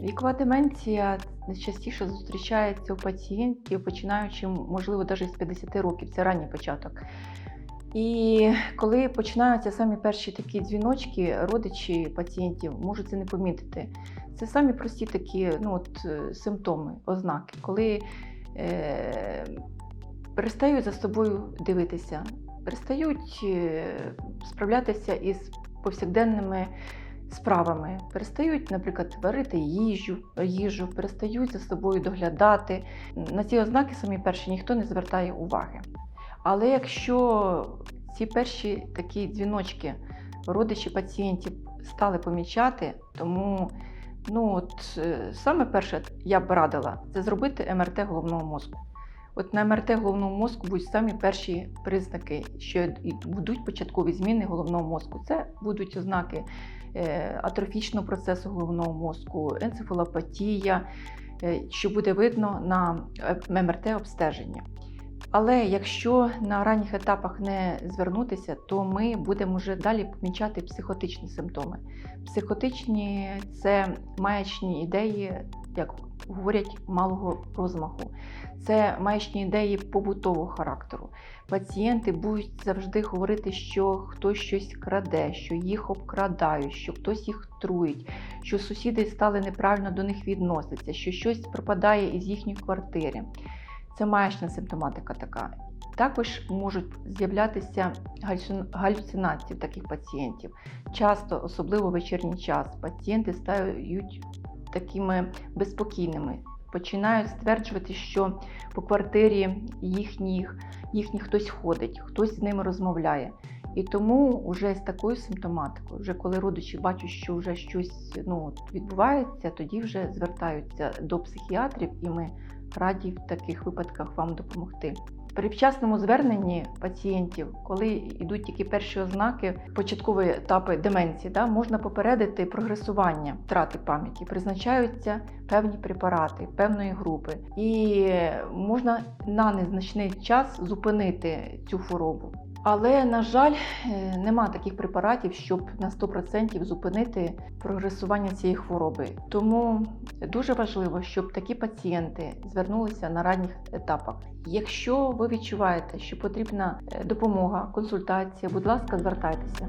Вікова деменція найчастіше зустрічається у пацієнтів, починаючи, можливо, навіть з 50 років, це ранній початок. І коли починаються самі перші такі дзвіночки, родичі пацієнтів можуть це не помітити. Це самі прості такі ну, от, е, симптоми, ознаки, коли е, перестають за собою дивитися, перестають е, справлятися із повсякденними справами, перестають, наприклад, варити їжу, їжу, перестають за собою доглядати. На ці ознаки самі перші ніхто не звертає уваги. Але якщо ці перші такі дзвіночки родичі пацієнтів стали помічати, тому ну от е, саме перше я б радила це зробити МРТ головного мозку. От на МРТ головного мозку будуть самі перші признаки, що будуть початкові зміни головного мозку. Це будуть ознаки е, атрофічного процесу головного мозку, енцефалопатія, е, що буде видно на е, МРТ обстеженні. Але якщо на ранніх етапах не звернутися, то ми будемо вже далі помічати психотичні симптоми. Психотичні це маячні ідеї, як говорять, малого розмаху. Це маячні ідеї побутового характеру. Пацієнти будуть завжди говорити, що хтось щось краде, що їх обкрадають, що хтось їх труїть, що сусіди стали неправильно до них відноситися, що щось пропадає із їхньої квартири. Це маячна симптоматика така. Також можуть з'являтися галюцинації таких пацієнтів. Часто, особливо в вечірній час, пацієнти стають такими безспокійними, починають стверджувати, що по квартирі їхніх, їхніх хтось ходить, хтось з ними розмовляє. І тому вже з такою симптоматикою, вже коли родичі бачать, що вже щось ну, відбувається, тоді вже звертаються до психіатрів, і ми раді в таких випадках вам допомогти. При вчасному зверненні пацієнтів, коли йдуть тільки перші ознаки, початкові етапи деменції, да, можна попередити прогресування втрати пам'яті. Призначаються певні препарати певної групи, і можна на незначний час зупинити цю хворобу. Але, на жаль, е, нема таких препаратів, щоб на 100% зупинити прогресування цієї хвороби. Тому дуже важливо, щоб такі пацієнти звернулися на ранніх етапах. Якщо ви відчуваєте, що потрібна е, допомога, консультація, будь ласка, звертайтеся.